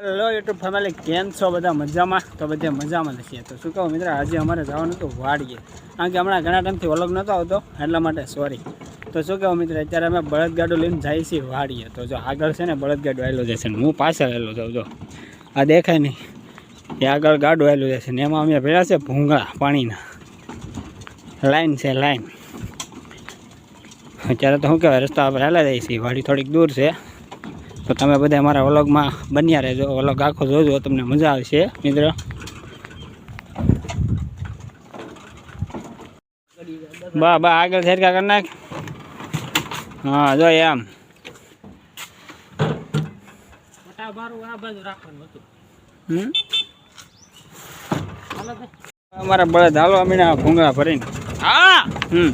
Hello YouTube family કેમ છો બધા? મજામાં? તો બધા મજામાં નથી તો શું કહું મિત્ર, આજે અમારે જવાનું હતું વાડીએ. કારણ કે હમણાં ઘણા ટાઈમથી અલગ નહોતો આવતો, એટલા માટે સોરી તો શું કહું મિત્ર, અત્યારે અમે બળદગાડું લઈને જઈએ છીએ વાડીએ. તો જો આગળ છે ને, બળદગાડું આવેલું જશે ને, હું પાછળ આવેલો જાઉં જો. આ દેખાય નહીં. એ આગળ ગાડું આવેલું જશે ને, એમાં અમે ભેળા છે ભૂંગળા, પાણીના. લાઈન છે લાઈન અત્યારે તો શું કહેવાય, રસ્તા પર હાલા જાય છે, વાડી થોડીક દૂર છે. તો તમે બધા અમારા વ્લોગમાં બન્યા રહેજો. વ્લોગ આખો જોજો તમને મજા આવશે મિત્ર. બા બા આગળ સરખા કરી નાખ. હા જો એમ? અમારા બળદ હાલો અમીના ભૂંગળા ભરીને. હા! હમ.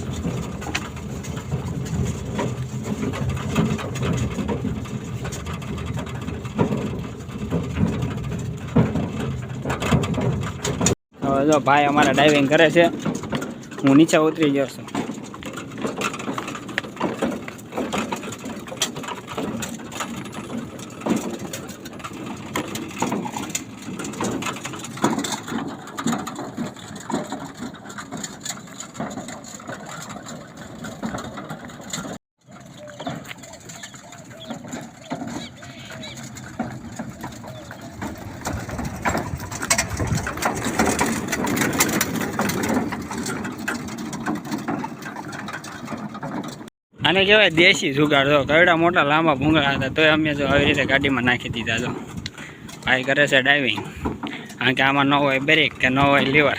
જો ભાઈ અમારા ડાઇવિંગ કરે છે. હું નીચે ઉતરી ગયો છું. આને કહેવાય દેશી જુગાડ જો કરડા મોટા લાંબા ભૂંગળા હતા, તોય અમે જો આવી રીતે ગાડીમાં નાખી દીધા. જો ભાઈ કરે છે ડ્રાઇવિંગ કારણ કે આમાં ન હોય બ્રેક કે ન હોય લીવર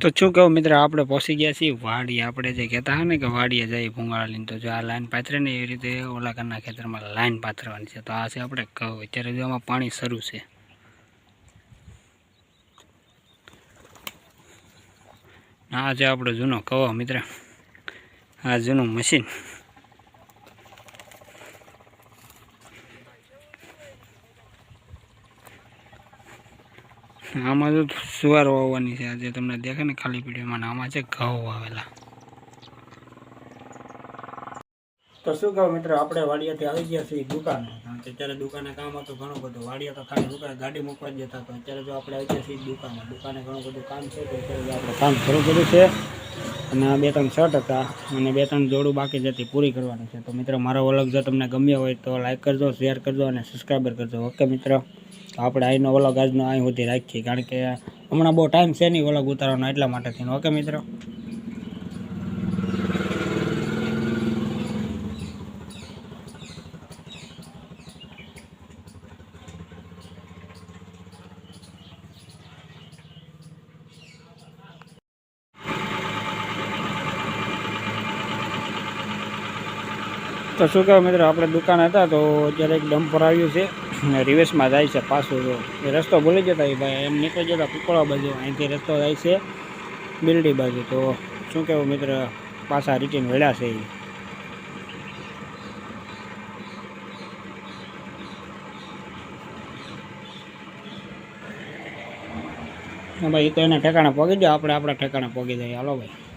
તો શું કહું મિત્ર, આપણે પહોંચી ગયા છીએ વાડી આપણે જે કહેતા હોય ને કે વાડીએ જઈએ ભૂંગાળા લઈને, તો જો આ લાઈન પાથરે ને એવી રીતે ઓલાકરના ખેતરમાં લાઈન પાથરવાની છે. તો આ છે આપણે કહું, અત્યારે જો આમાં પાણી શરૂ છે. આ છે આપણો જૂનો કહો મિત્ર. આ જૂનું મશીન. આમાં તો સુવાર વાવવાની છે. આજે તમને દેખે ને ખાલી પીડીમાં આમાં છે ઘઉં વાવેલા તો શું કહો મિત્રો, આપણે વાડિયાથી આવી ગયા છીએ દુકાન. કે અત્યારે દુકાને કામ હતું ઘણું બધું. વાડિયા તો ખાલી દુકાને ગાડી મૂકવા જતા તો અત્યારે જો આપણે આવી ગયા છીએ દુકાનમાં દુકાને ઘણું બધું કામ છે તો અત્યારે આપણે કામ શરૂ કર્યું છે. અને આ બે ત્રણ શર્ટ હતા અને બે ત્રણ જોડું બાકી જતી પૂરી કરવાની છે. તો મિત્રો, મારો વ્લોગ જો તમને ગમ્યો હોય તો લાઈક કરજો શેર કરજો અને સબસ્ક્રાઈબર કરજો. ઓકે મિત્રો? તો આપણે અહીંનો વ્લોગ આજનો અહીં સુધી રાખીએ, કારણ કે હમણાં બહુ ટાઈમ છે નહીં વ્લોગ ઉતારવાનો એટલા માટે થઈને. ઓકે મિત્રો? તો શું કહેવાય મિત્રો, આપણે દુકાન હતા તો અત્યારે એક ડમ્પર આવ્યું છે ને રિવેસમાં જાય છે પાછું એ રસ્તો ભૂલી જતા એ ભાઈ, એમ નીકળી જતા પીપળા બાજુ. અહીંથી રસ્તો જાય છે બિલ્ડી બાજુ. તો શું કહેવું મિત્ર, પાછા રિટર્ન વેળા છે એ ભાઈ એ તો એના ઠેકાણે પહોંચી જાય આપણે આપણા ઠેકાણે પહોંચી જઈએ. હાલો ભાઈ.